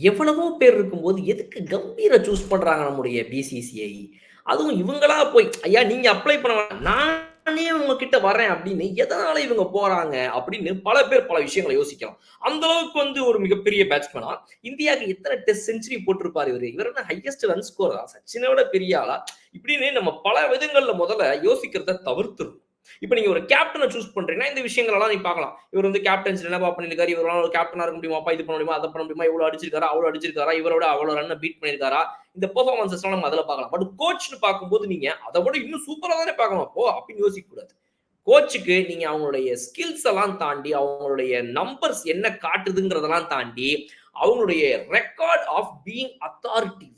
எவ்வளவோ பேர் இருக்கும்போது எதுக்கு கம்பீர சூஸ் பண்றாங்க நம்முடைய பிசிசிஐ அதுவும் இவங்களா போய் ஐயா நீங்க அப்ளை பண்ண நானே உங்ககிட்ட வரேன் அப்படின்னு எதனால இவங்க போறாங்க அப்படின்னு பல பேர் பல விஷயங்களை யோசிக்கலாம். அந்த அளவுக்கு வந்து ஒரு மிகப்பெரிய பேட்ஸ்மேனா இந்தியாவுக்கு எத்தனை டெஸ்ட் செஞ்சுரி போட்டிருப்பாரு இவர். இவர் என்ன ஹையஸ்ட் ரன் ஸ்கோர் தான் சச்சினோட பெரிய ஆளா? இப்படின்னு நம்ம பல விதங்கள்ல முதல்ல யோசிக்கிறத தவிர்த்துருக்கோம் இப்போ நீங்க ஒரு கேப்டனை சூஸ் பண்றீங்கன்னா இந்த விஷயங்கள் எல்லாம் நீ பார்க்கலாம். இவர் வந்து கேப்டன்ஸ் என்னப்பா பண்ணிருக்காரு இவரால் ஒரு கேப்டனா இருக்க முடியுமாப்பா இது பண்ண முடியுமா? அதை பண்ண முடியுமா? இவ்வளவு அடிச்சிருக்காரா? அவ்வளவு அடிச்சிருக்காரா? இவரோட அவ்வளவு ரன் பீட் பண்ணிருக்காரா இந்த பெர்ஃபார்மன்சஸ் நம்ம அதுல பார்க்கலாம். பட் கோச்னு பார்க்கும்போது நீங்க அதை விட இன்னும் சூப்பரா தானே பார்க்கணும். அப்போ அப்படின்னு யோசிக்க கூடாது. கோச்சுக்கு நீங்க அவங்களுடைய ஸ்கில்ஸ் எல்லாம் தாண்டி அவங்களுடைய நம்பர்ஸ் என்ன காட்டுதுங்கிறதெல்லாம் தாண்டி அவங்களுடைய record of being authority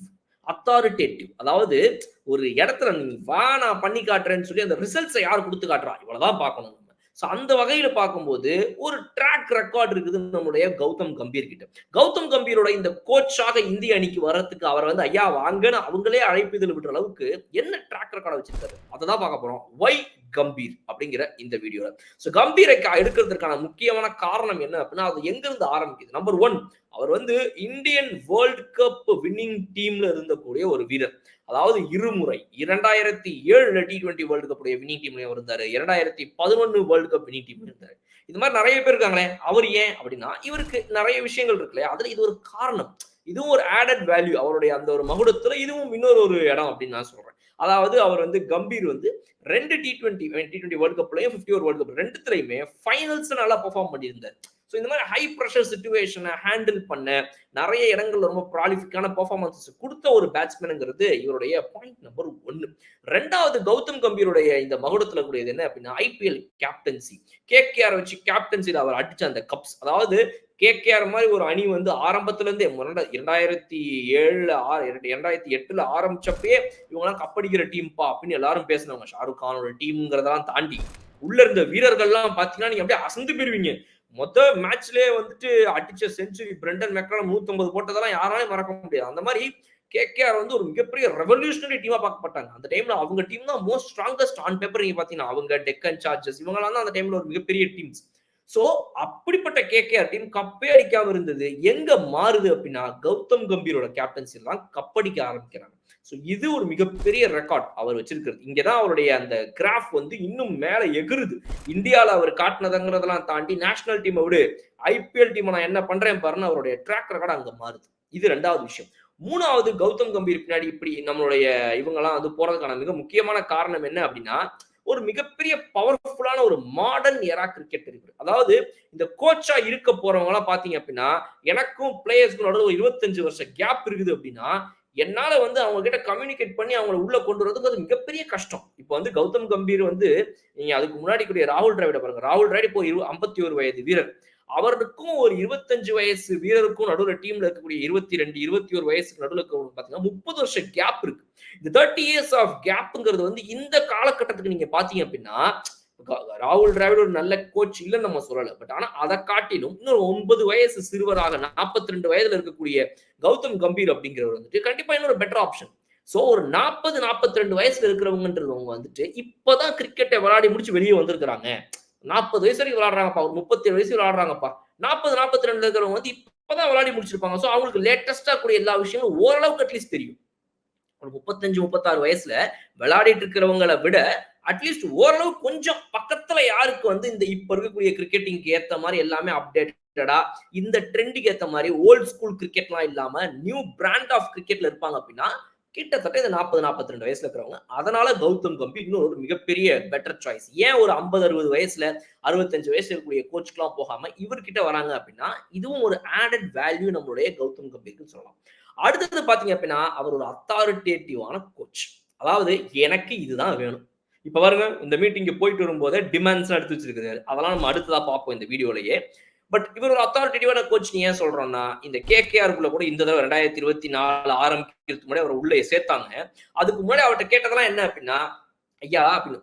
authoritative அதாவது ஒரு இடத்துல நீ வா நான் பண்ணி காட்டுறேன்னு சொல்லி அந்த ரிசல்ட்ஸை யார் கொடுத்து காட்டுறா? இவ்வளவுதான் பார்க்கணும் ஸோ அந்த வகையில் பார்க்கும்போது ஒரு ட்ராக் ரெக்கார்ட் இருக்குது நம்முடைய கௌதம் கம்பீர் கிட்ட. கௌதம் கம்பீரோட இந்த கோச்சாக இந்திய அணிக்கு வர்றதுக்கு அவர் வந்து ஐயா வாங்கன்னு அவங்களே அழைப்புதல் விடுற அளவுக்கு என்ன ட்ராக் ரெக்கார்டை வச்சிருக்காரு? அதை தான் பார்க்க போறோம். ஒய் கம்பீர் அப்படிங்கிற இந்த வீடியோல. ஸோ கம்பீரை எடுக்கிறதுக்கான முக்கியமான காரணம் என்ன அப்படின்னா அது எங்க இருந்து ஆரம்பிக்குது? நம்பர் ஒன் அவர் வந்து இந்தியன் வேர்ல்ட் கப் வின்னிங் டீம்ல இருந்தக்கூடிய ஒரு வீரர். அதாவது இருமுறை இரண்டாயிரத்தி ஏழுல T twenty world cup winning டீம்லயும் இருந்தாரு. இரண்டாயிரத்தி பதினொன்னு வேர்ல்டு கப் வின்னிங் டீம்ல இருந்தாரு. இது மாதிரி நிறைய பேர் இருக்காங்களே அவர் ஏன் அப்படின்னா இவருக்கு நிறைய விஷயங்கள் இருக்குல்ல அதுல இது ஒரு காரணம். இதுவும் ஒரு ஆடட் வேல்யூ அவருடைய அந்த ஒரு மகுடத்துல இதுவும் இன்னொரு ஒரு இடம் அப்படின்னு நான் சொல்றேன். அதாவது அவர் வந்து கம்பீர் வந்து ரெண்டு T twenty T twenty world கப்லயும் fifty over world cup ரெண்டுத்துலையுமே ஃபைனல்ஸ் நல்லா பெர்ஃபார்ம் பண்ணியிருந்தார். ஸோ இந்த மாதிரி ஹை ப்ரெஷர் சுச்சுவேஷனை ஹேண்டில் பண்ண நிறைய இடங்கள்ல ரொம்ப ப்ராலிஃபிக்கான பர்ஃபார்மன்ஸஸ் கொடுத்த ஒரு பேட்ஸ்மேனுங்கிறது இவருடைய பாயிண்ட் நம்பர் ஒன்னு ரெண்டாவது கௌதம் கம்பீருடைய இந்த மகுடத்துல கூடியது என்ன அப்படின்னா ஐபிஎல் கேப்டன்சி கேகேஆர் வச்சு கேப்டன்சியில் அவர் அடிச்ச அந்த கப்ஸ் அதாவது கேகேஆர் மாதிரி ஒரு அணி வந்து ஆரம்பத்துல இருந்தே முன்னாடி இரண்டாயிரத்தி ஏழுல இரண்டாயிரத்தி எட்டுல ஆரம்பிச்சப்பயே இவங்கெல்லாம் கப்படிக்கிற டீம்பா அப்படின்னு எல்லாரும் பேசினாங்க. ஷாருக் கானோட டீம்ங்கிறதெல்லாம் தாண்டி உள்ள இருந்த வீரர்கள்லாம் பாத்தீங்கன்னா நீங்க அப்படியே அசந்து போயிருவீங்க. மொத்த மேட்ச்லயே வந்துட்டு அடிச்ச செஞ்சுரி பிரெண்டன் மெக்ரான் நூத்தம்பது போட்டதெல்லாம் யாராலையும் மறக்க முடியாது. அந்த மாதிரி கேகேஆர் வந்து ஒரு மிகப்பெரிய ரெவல்யூஷனரி டீமா பார்க்கப்பட்டாங்க. அந்த டைம்ல அவங்க டீம் தான் மோஸ்ட் ஸ்ட்ராங்கஸ்ட் ஆன் பேப்பர் நீங்க பாத்தீங்கன்னா அவங்க டெக்கன் சார்ஜஸ் இவங்கெல்லாம் தான் அந்த டைம்ல ஒரு மிகப்பெரிய டீம்ஸ் சோ அப்படிப்பட்ட கேகேஆர் டீம் கப்பே அடிக்காம இருந்தது. எங்க மாறுது அப்படின்னா கௌதம் கம்பீரோட கேப்டன்சி எல்லாம் கப்படிக்க ஆரம்பிக்கிறாங்க. சோ இது ஒரு மிகப்பெரிய ரெக்கார்ட் அவர் வச்சிருக்கிறது. இங்கதான் அவருடைய அந்த கிராஃப் வந்து இன்னும் மேல எகுருது இந்தியால அவர் காட்டினதுங்கிறதெல்லாம் தாண்டி நேஷனல் டீமை விடு ஐபிஎல் டீம் நான் என்ன பண்றேன் பாருன்னு அவருடைய ட்ராக் ரெக்கார்ட் அங்க மாறுது. இது ரெண்டாவது விஷயம். மூணாவது கௌதம் கம்பீர் பின்னாடி இப்படி நம்மளுடைய இவங்கெல்லாம் வந்து போறதுக்கான மிக முக்கியமான காரணம் என்ன அப்படின்னா ஒரு மிகப்பெரிய பவர்ஃபுல்லான ஒரு மாடர்ன் எரா கிரிக்கெட் இருக்கு அதாவது இந்த கோச்சா இருக்க போறவங்க எல்லாம் பாத்தீங்க அப்படின்னா எனக்கும் பிளேயர்ஸ்க்கும் நடுவில் ஒரு இருபத்தஞ்சு வருஷம் கேப் இருக்குது அப்படின்னா என்னால் வந்து அவங்க கிட்ட கம்யூனிகேட் பண்ணி அவங்கள உள்ள கொண்டு வரதுங்கிறது மிகப்பெரிய கஷ்டம். இப்போ வந்து கௌதம் கம்பீர் வந்து நீங்க அதுக்கு முன்னாடி கூடிய ராகுல் டிராவிட பாருங்க. ராகுல் டிராவிட் இப்போ இரு ஐம்பத்தி ஒரு வயது வீரர். அவருக்கும் ஒரு இருபத்தஞ்சு வயசு வீரருக்கும் நடுவில் டீம்ல இருக்கக்கூடிய இருபத்தி ரெண்டு இருபத்தி ஒரு வயசுக்கு நடுவில் இருக்கவங்க பாத்தீங்கன்னா முப்பது வருஷம் கேப் இருக்கு. இந்த தேர்ட்டி இயர்ஸ் ஆஃப் கேப்புங்கிறது வந்து இந்த காலகட்டத்துக்கு நீங்க பாத்தீங்க அப்படின்னா ராகுல் டிராவிட் ஒரு நல்ல கோச் இல்லைன்னு நம்ம சொல்லலை. பட் ஆனா அதை காட்டிலும் இன்னொரு ஒன்பது வயசு சிறுவராக நாற்பத்தி ரெண்டு வயதுல இருக்கக்கூடிய கௌதம் கம்பீர் அப்படிங்கிறவர் வந்துட்டு கண்டிப்பா இன்னொரு பெட்டர் ஆப்ஷன் ஸோ ஒரு நாற்பது நாற்பத்தி ரெண்டு வயசுல இருக்கிறவங்கன்றவங்க வந்துட்டு இப்பதான் கிரிக்கெட்டை விளையாடி முடிச்சு வெளியே வந்திருக்கிறாங்க. நாற்பது வயசு வரைக்கும் விளையாடுறாங்கப்பா. ஒரு முப்பத்தி ஏழு வயசு விளையாடுறாங்கப்பா. நாற்பது நாற்பத்தி ரெண்டுல இருக்கிறவங்க வந்து இப்பதான் விளையாடி முடிச்சிருப்பாங்க. ஸோ அவங்களுக்கு லேட்டஸ்டா கூடிய எல்லா விஷயங்களும் ஓரளவுக்கு அட்லீஸ்ட் தெரியும். ஒரு முப்பத்தஞ்சு முப்பத்தாறு வயசுல விளையாடிட்டு இருக்கிறவங்களை விட அட்லீஸ்ட் ஓரளவு கொஞ்சம் பக்கத்துல யாருக்கு வந்து இந்த இப்ப இருக்கக்கூடிய கிரிக்கெட்டிங்க்கு ஏத்த மாதிரி எல்லாமே அப்டேட்டடா இந்த ட்ரெண்டுக்கு ஏத்த மாதிரி ஓல்ட் ஸ்கூல் கிரிக்கெட்லாம் இல்லாம நியூ பிராண்ட் ஆஃப் கிரிக்கெட்ல இருப்பாங்க அப்படின்னா கிட்டத்தட்ட இந்த நாற்பது நாற்பத்தி ரெண்டு வயசுல இருக்கிறவங்க அதனால கௌதம் கம்பீர் இன்னும் ஒரு மிகப்பெரிய பெட்டர் சாய்ஸ் ஏன் ஒரு ஐம்பது அறுபது வயசுல அறுபத்தஞ்சு வயசுல இருக்கக்கூடிய கோச்சுக்கெல்லாம் போகாம இவர்கிட்ட வராங்க அப்படின்னா இதுவும் ஒரு ஆடட் வேல்யூ நம்மளுடைய கௌதம் கம்பீர்னு சொல்லலாம். அடுத்தது பாத்தீங்க அப்படின்னா அவர் ஒரு அத்தாரிட்டேட்டிவான கோச் அதாவது எனக்கு இதுதான் வேணும். இப்ப பாருங்க இந்த மீட்டிங்கு போயிட்டு வரும்போதே டிமாண்ட்ஸ் எடுத்து வச்சிருக்காரு. அதெல்லாம் நம்ம அடுத்ததா பார்ப்போம் இந்த வீடியோலயே. பட் இவர் ஒரு அத்தாரிட்டேட்டிவான கோச் நீ ஏன் சொல்றோம்னா இந்த கேகேஆருக்குள்ள கூட இந்த தடவை ரெண்டாயிரத்தி இருபத்தி நாலு ஆரம்பிக்கிறதுக்கு முன்னாடி அவர் உள்ளே சேர்த்தாங்க. அதுக்கு முன்னாடி அவர்கிட்ட கேட்டதெல்லாம் என்ன அப்படின்னா ஐயா அப்படின்னு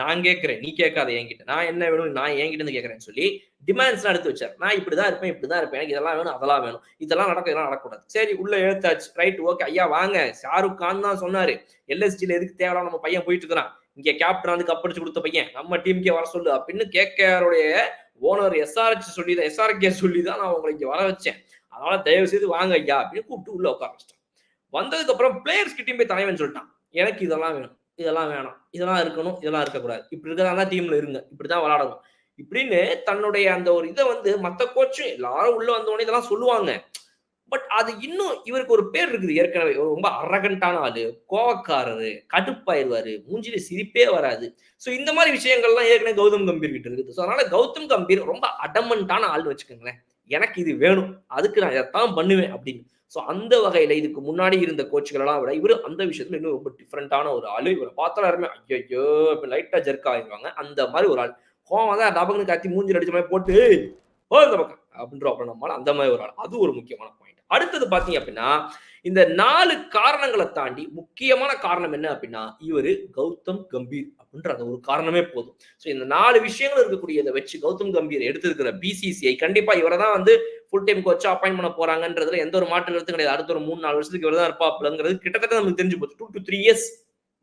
நான் கேட்கிறேன். நீ கேட்காத என்கிட்ட. நான் என்ன வேணும் நான் என்கிட்ட இருந்து கேட்கறேன்னு சொல்லி டிமாண்ட்ஸ் எடுத்து வச்சார். நான் இப்படிதான் இருப்பேன் இப்படிதான் இருப்பேன். எனக்கு இதெல்லாம் வேணும் அதெல்லாம் வேணும். இதெல்லாம் நடக்கும் இதெல்லாம் நடக்கக்கூடாது சரி உள்ள எழுத்தாச்சு ரைட் ஓகே ஐயா வாங்க. ஷாருக் கான் தான் சொன்னாரு. எல்எஸ்டியில எதுக்கு தேவையான நம்ம பையன் போயிட்டு இருக்கிறான். இங்க கேப்டன் வந்து கப்படிச்சு கொடுத்த பையன் நம்ம டீமுக்கே வர சொல்லு அப்படின்னு கேகேஆருடைய ஓனர் எஸ்ஆர்ஹெச் சொல்லி தான் எஸ்ஆர்கே சொல்லி தான் நான் உங்களை இங்க வர வச்சேன். அதனால தயவு செய்து வாங்க ஐயா அப்படின்னு கூப்பிட்டு உள்ள உட்கார வச்சிட்டான். வந்ததுக்கு அப்புறம் பிளேயர்ஸ் கிட்டயும் போய் தலைவன் சொல்லிட்டான். எனக்கு இதெல்லாம் வேணும் இதெல்லாம் வேணாம் இதெல்லாம் இருக்கணும் இதெல்லாம் இருக்கக்கூடாது. இப்படி இருக்கிறதா டீம்ல இருங்க இப்படிதான் விளையாடணும். இப்படின்னு தன்னுடைய அந்த ஒரு இதை வந்து மத்த கோச்சும் எல்லாரும் உள்ள வந்தோடனே இதெல்லாம் சொல்லுவாங்க. பட் அது இன்னும் இவருக்கு ஒரு பேர் இருக்குது. ஏற்கனவே ரொம்ப அரகண்டான ஆளு கோவக்காரரு கடுப்பாயிருவாரு மூஞ்சில சிரிப்பே வராது. ஸோ இந்த மாதிரி விஷயங்கள்லாம் ஏற்கனவே கௌதம் கம்பீர் கிட்ட இருக்குது. ஸோ அதனால கௌதம் கம்பீர் ரொம்ப அடமண்டான ஆள் வச்சுக்கோங்களேன். எனக்கு இது வேணும். அதுக்கு நான் இதைத்தான் பண்ணுவேன் அப்படின்னு. ஸோ அந்த வகையில இதுக்கு முன்னாடி இருந்த கோச்சுகளெல்லாம் விட இவர் அந்த விஷயத்துல இன்னும் ரொம்ப டிஃப்ரெண்டான ஒரு ஆளு. இவரை பார்த்தா யாருமே ஐயோ இப்போ லைட்டா ஜெர்க் ஆகிடுவாங்க அந்த மாதிரி ஒரு ஆள். கோவம் தான் டபக்குன்னு கத்தி மூஞ்சில் அடிச்ச மாதிரி போட்டு ஓ இந்த பக்கம் அப்படின்ற அப்புறம் நம்மளால அந்த மாதிரி ஒரு ஆள். அது ஒரு முக்கியமான பாயிண்ட் அடுத்தது பாத்தீங்க அப்படின்னா இந்த நாலு காரணங்களை தாண்டி முக்கியமான காரணம் என்ன அப்படின்னா இவரு கௌதம் கம்பீர் அப்படின்ற அந்த ஒரு காரணமே போதும். ஸோ இந்த நாலு விஷயங்கள் இருக்கக்கூடியதை வச்சு கௌதம் கம்பீர் எடுத்திருக்கிற பிசிசிஐ கண்டிப்பா இவரை தான் வந்து ஃபுல் டைம் கோச்சா அப்பாயின் பண்ண போறாங்கன்றதுல எந்த ஒரு மாற்று கருத்தும் கிடையாது. அடுத்த ஒரு மூணு நாலு வருஷத்துக்கு இவர் தான் இருப்பாப்லங்கிறது கிட்டத்தட்ட நமக்கு தெரிஞ்சு போச்சு. Two to three years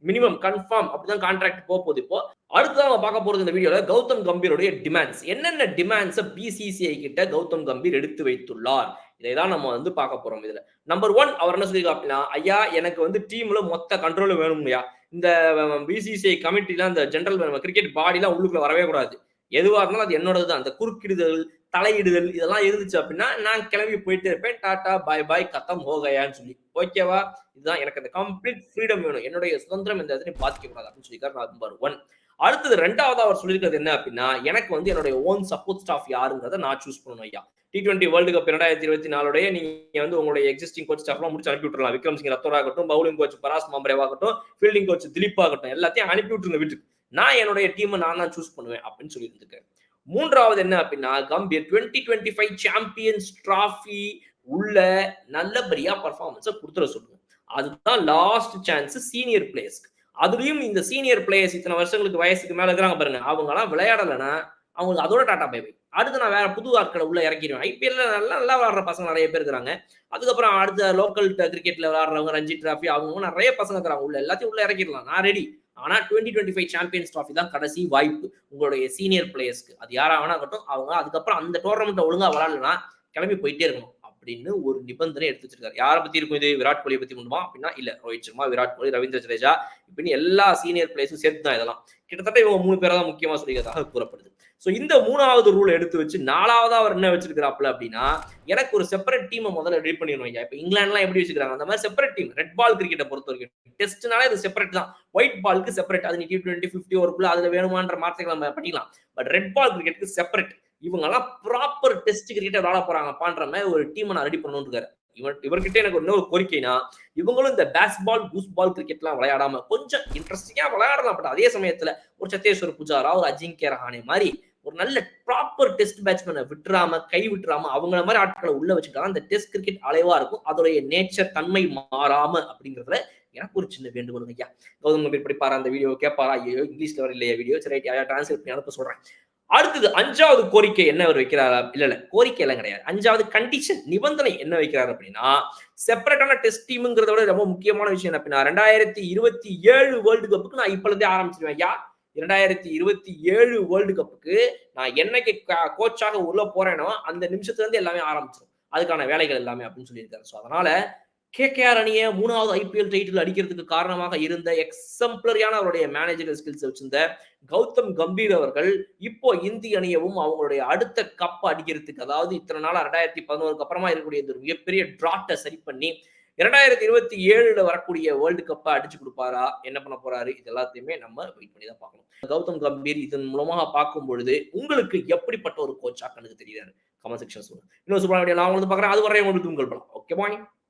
minimum confirm அப்படிதான் கான்ட்ராக்ட் போக போகுது இப்போ அடுத்ததான் நம்ம பார்க்க போறது இந்த வீடியோல கௌதம் கம்பீருடைய டிமாண்ட்ஸ் என்னென்ன டிமாண்ட்ஸை பிசிசிஐ கிட்ட கௌதம் கம்பீர் எடுத்து வைத்துள்ளார்? இதை தான் நம்ம வந்து பார்க்க போறோம் இதுல. நம்பர் ஒன் அவர் என்ன சொல்லியிருக்கா அப்படின்னா ஐயா எனக்கு வந்து டீம்ல மொத்த கண்ட்ரோல் வேணும்யா இந்த பிசிசிஐ கமிட்டிலாம் இந்த ஜென்ரல் கிரிக்கெட் பாடிலாம் உள்ளுக்குள்ள வரவே கூடாது. எதுவா இருந்தாலும் அது என்னோடது தான் அந்த குறுக்கிடுதல் தலையிடுதல் இதெல்லாம் இருந்துச்சு அப்படின்னா நான் கிளம்பி போயிட்டே இருப்பேன். டாடா பாய் பாய் கத்தம் ஹோகையான்னு சொல்லி. ஓகேவா இதுதான் எனக்கு அந்த கம்ப்ளீட் ஃப்ரீடம் வேணும். என்னுடைய சுதந்திரம் இந்த இடத்துல பாதிக்க கூடாது அப்படின்னு சொல்லியிருக்காரு நம்பர் ஒன் அடுத்தது ரெண்டாவது அவர் சொல்லியிருக்கிறது என்ன அப்படின்னா எனக்கு வந்து என்னுடைய ஓன் சப்போர்ட் ஸ்டாஃப் யாருங்கிறத நான் சூஸ் பண்ணணும் ஐயா. டி டுவெண்ட்டி வேர்ல்டு கப் இரண்டாயிரத்தி இருபத்தி நாலுடைய நீங்க வந்து உங்களுடைய எக்ஸிஸ்டிங் கோச் ஸ்டாஃப்லாம் முடிச்சு அனுப்பி விட்டுலாம் விக்ரம் சிங் ரத்தோர் ஆகட்டும் பவுலிங் கோச் பராஸ் மாம்பரேவாகட்டும் ஃபீல்டிங் கோச் திலீப் ஆகட்டும் எல்லாத்தையும் அனுப்பி விட்டுருங்க வீட்டுக்கு. நான் என்னுடைய டீமை நான் தான் சூஸ் பண்ணுவேன் அப்படின்னு சொல்லி இருந்திருக்கேன் மூன்றாவது என்ன அப்படின்னா Gambhir twenty twenty five champions trophy உள்ள நல்லபடியா பர்ஃபார்மன்ஸை கொடுத்துட சொல்லுங்க. அதுதான் லாஸ்ட் சான்ஸ் சீனியர் பிளேயர்ஸ்க்கு அதுலயும் இந்த சீனியர் பிளேயர்ஸ் இத்தனை வருஷங்களுக்கு வயசுக்கு மேல இருக்கிறாங்க பாருங்க. அவங்க எல்லாம் விளையாடலைன்னா அவங்களுக்கு அதோட டாட்டா பேபை அடுத்து நான் வேற புது ஆட்களை உள்ள இறக்கிடுவேன். ஐபிஎல்ல நல்லா நல்லா விளாடுற பசங்க நிறைய பேர் இருக்கிறாங்க. அதுக்கப்புறம் அடுத்த லோக்கல் கிரிக்கெட்ல விளாடுறவங்க ரஞ்சி டிராஃபி அவங்க நிறைய பசங்க இருக்கிறாங்க. உள்ள எல்லாத்தையும் உள்ள இறக்கிடலாம். நான் ரெடி ஆனா twenty twenty five champions trophy தான் கடைசி வாய்ப்பு உங்களுடைய சீனியர் பிளேயர்ஸ்க்கு அது யாராக வேணா இருக்கட்டும் அவங்க அதுக்கப்புறம் அந்த டோர்னமெண்ட் ஒழுங்கா விளாடலாம் கிளம்பி போயிட்டே இருக்கணும். அப்படின்னு ஒரு நிபந்தனை எடுத்து வச்சிருக்காரு. யாரை பத்தி இருக்கும் இது? விராட் கோலியை பத்தி முடியுமா அப்படின்னா இல்ல ரோஹித் சர்மா விராட் கோலி ரவீந்திர ஜடேஜா இப்படின்னு எல்லா சீனியர் பிளேயர்ஸும் சேர்த்து தான் இதெல்லாம். கிட்டத்தட்ட இவங்க மூணு பேரை தான் முக்கியமா சொல்லிக்கிறதாக கூறப்படுது. ஸோ இந்த மூணாவது ரூல் எடுத்து வச்சு நாலாவதா அவர் என்ன வச்சிருக்கிறாப்புல அப்படின்னா எனக்கு ஒரு செப்பரேட் டீமை முதல்ல ரெடி பண்ணிடணும் ஐயா இப்போ இங்கிலாந்துலாம் எப்படி வச்சுக்கிறாங்க அந்த மாதிரி செப்பரேட் டீம் ரெட் பால் கிரிக்கெட்டை பொறுத்த வரைக்கும் டெஸ்ட்னால இது செப்பரேட் தான். ஒயிட் பாலுக்கு செப்பரேட் அது நீ டி டுவெண்ட்டி ஃபிஃப்டி ஓவருக்குள்ள அதுல வேணுமான்ற மாற்றங்களை நம்ம பண்ணிக்கலாம். பட் ரெட் பால் கிரிக்கெட்டுக்கு செப்பரேட் இவங்கெல்லாம் ப்ராப்பர் டெஸ்ட் கிரிக்கெட்டை விளாட போறாங்கப்பான்ற மாதிரி ஒரு டீமை நான் ரெடி பண்ணணும்னு இருக்காரு. இவர் இவர்கிட்ட எனக்கு இன்னொரு கோரிக்கைனா இவங்களும் இந்த பேஸ் பால் கூஸ் பால் கிரிக்கெட்லாம் விளையாடாம கொஞ்சம் இன்ட்ரெஸ்டிங்கா விளையாடலாம். பட் அதே சமயத்துல ஒரு சத்தேஸ்வர் புஜாரா ஒரு அஜிங்கிய ரஹானே மாதிரி ஒரு நல்ல ப்ராப்பர் டெஸ்ட் பேட்ஸ்மேனை விட்டுறாம கை விட்டுறாம அவங்கள மாதிரி ஆட்களை உள்ள வச்சுக்கலாம் அந்த டெஸ்ட் கிரிக்கெட் அலைவா இருக்கும். அதோடைய நேச்சர் தன்மை மாறாம அப்படிங்கிறதுல எனக்கு ஒரு சின்ன வேண்டுகோள் ஐயா கௌதம் கம்பீர் படிப்பாரா அந்த வீடியோ கேட்பாரா ஐயோ இங்கிலீஷ்ல வர இல்லையா வீடியோ சரி ஐயா டிரான்ஸ்லேட் பண்ணி அனுப்ப சொல்றேன். அடுத்தது அஞ்சாவது கோரிக்கை என்ன அவர் வைக்கிறாரா? இல்ல இல்ல கோரிக்கை எல்லாம் கிடையாது. அஞ்சாவது கண்டிஷன் நிபந்தனை என்ன வைக்கிறார் அப்படின்னா செப்பரேட்டான டெஸ்ட் டீமுங்கிறத விட ரொம்ப முக்கியமான விஷயம் என்ன அப்படின்னா ரெண்டாயிரத்தி இருபத்தி ஏழு வேர்ல்டு கப்புக்கு நான் இப்பொழுதே ஆரம்பிச்சிருவேன். யா இரண்டாயிரத்தி இருபத்தி ஏழு வேர்ல்டு கப்புக்கு நான் என்னைக்கு கோச்சாக உள்ள போறேனோ அந்த நிமிஷத்துல இருந்து எல்லாமே ஆரம்பிச்சிடும் அதுக்கான வேலைகள் எல்லாமே அப்படின்னு சொல்லியிருக்காரு. ஸோ அதனால கேகேஆர் அணியை மூணாவது ஐபிஎல் டைட்டில் அடிக்கிறதுக்கு காரணமாக இருந்த எக்ஸம்பிளரியான அவருடைய மேனேஜர் ஸ்கில்ஸ் வச்சிருந்த கௌதம் கம்பீர் அவர்கள் இப்போ இந்திய அணியவும் அவங்களுடைய அடுத்த கப் அடிக்கிறதுக்கு அதாவது இத்தனை நாள் ரெண்டாயிரத்தி பதினோருக்கு அப்புறமா இருக்கக்கூடிய இந்த ஒரு மிகப்பெரிய டிராட்டை சரி பண்ணி இரண்டாயிரத்தி இருபத்தி ஏழுல வரக்கூடிய வேர்ல்டு கப்பை அடிச்சு கொடுப்பாரா? என்ன பண்ண போறாரு? இது எல்லாத்தையுமே நம்ம வெயிட் பண்ணி தான் பார்க்கணும். கௌதம் கம்பீர் இதன் மூலமாக பார்க்கும் பொழுது உங்களுக்கு எப்படிப்பட்ட ஒரு கோச்சா கணக்கு தெரியுறாரு கமெண்ட் செக்ஷன் சொல்லுங்க. இன்னொரு சூப்பரான நான் உங்களுக்கு பார்க்குறேன். அது வரையும் உங்களுக்கு உங்கள் படம் ஓகே பாய்